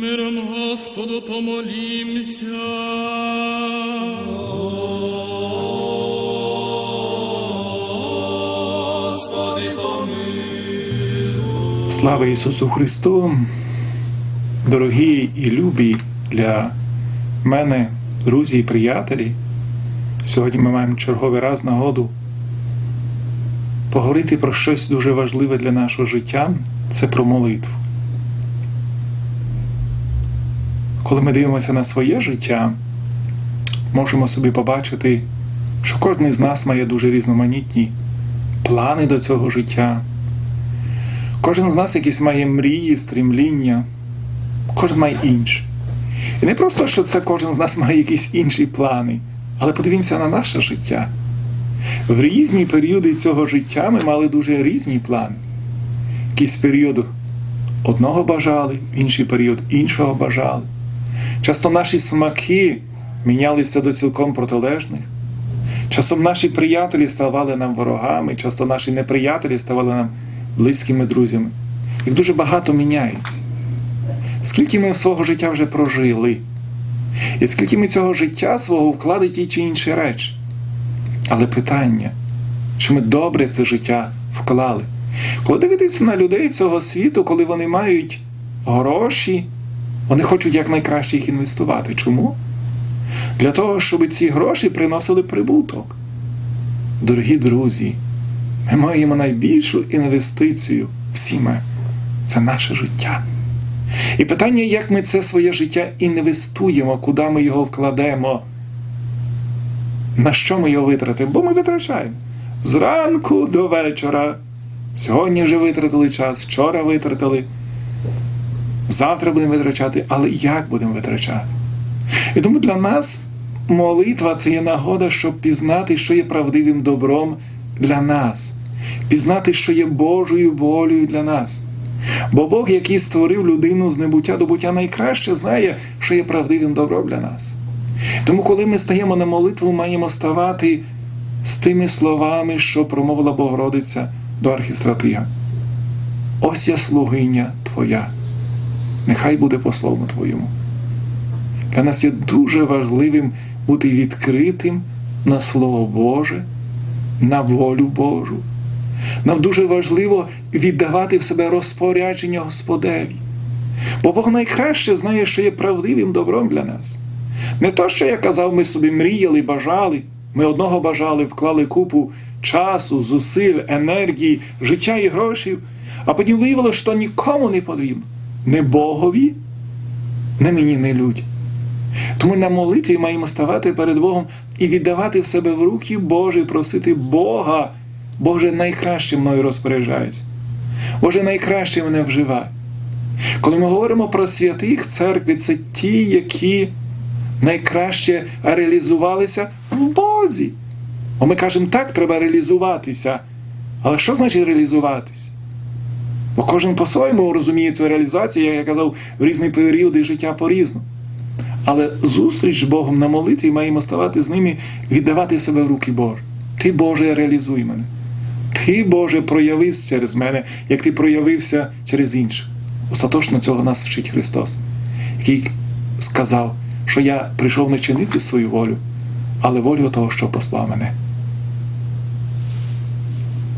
Миром Господу помолімся. Господи, помилуй. Слава Ісусу Христу! Дорогі і любі для мене, друзі і приятелі. Сьогодні ми маємо черговий раз нагоду поговорити про щось дуже важливе для нашого життя це про молитву. Коли ми дивимося на своє життя, можемо собі побачити, що кожен з нас має дуже різноманітні плани до цього життя. Кожен з нас якісь має мрії, стрімління, кожен має інше. І не просто, що це кожен з нас має якісь інші плани, але подивімося на наше життя. В різні періоди цього життя ми мали дуже різні плани. Якийсь період одного бажали, інший період іншого бажали. Часто наші смаки мінялися до цілком протилежних. Часом наші приятелі ставали нам ворогами, часто наші неприятелі ставали нам близькими друзями. Їх дуже багато міняється. Скільки ми свого життя вже прожили, і скільки ми цього життя свого вклади ті чи інші речі. Але питання, чи ми добре це життя вклали? Коли дивитися на людей цього світу, коли вони мають гроші, вони хочуть якнайкраще їх інвестувати. Чому? Для того, щоб ці гроші приносили прибуток. Дорогі друзі, ми маємо найбільшу інвестицію всі ми це наше життя. І питання, як ми це своє життя інвестуємо, куди ми його вкладемо, на що ми його витратимо? Бо ми витрачаємо зранку до вечора. Сьогодні вже витратили час, вчора витратили, завтра будемо витрачати, але як будемо витрачати? І тому для нас молитва це є нагода, щоб пізнати, що є правдивим добром для нас, пізнати, що є Божою волею для нас. Бо Бог, який створив людину з небуття до буття, найкраще знає, що є правдивим добром для нас. Тому, коли ми стаємо на молитву, маємо ставати з тими словами, що промовила Богородиця до архістратига. Ось я слугиня Твоя, нехай буде по Твоєму. Для нас є дуже важливим бути відкритим на Слово Боже, на волю Божу. Нам дуже важливо віддавати в себе розпорядження Господеві. Бо Бог найкраще знає, що є правдивим добром для нас. Не то, що я казав, ми собі мріяли, бажали, ми одного бажали, вклали купу часу, зусиль, енергії, життя і грошей, а потім виявилося, що нікому не потрібно. Не Богові, не мені, не людям. Тому на молитві маємо ставати перед Богом і віддавати в себе в руки Божі, просити Бога. Боже, найкраще мною розпоряджайся. Боже, найкраще мене вживай. Коли ми говоримо про святих церкві, це ті, які найкраще реалізувалися в Бозі. Бо ми кажемо, так, треба реалізуватися. Але що значить реалізуватися? Бо кожен по-своєму розуміє цю реалізацію, як я казав, в різні періоди життя по-різному. Але зустріч з Богом на молитві маємо ставати з ними, віддавати себе в руки Божі. Ти, Боже, реалізуй мене. Ти, Боже, проявись через мене, як ти проявився через інших. Остаточно цього нас вчить Христос, який сказав, що я прийшов не чинити свою волю, але волю того, що послав мене.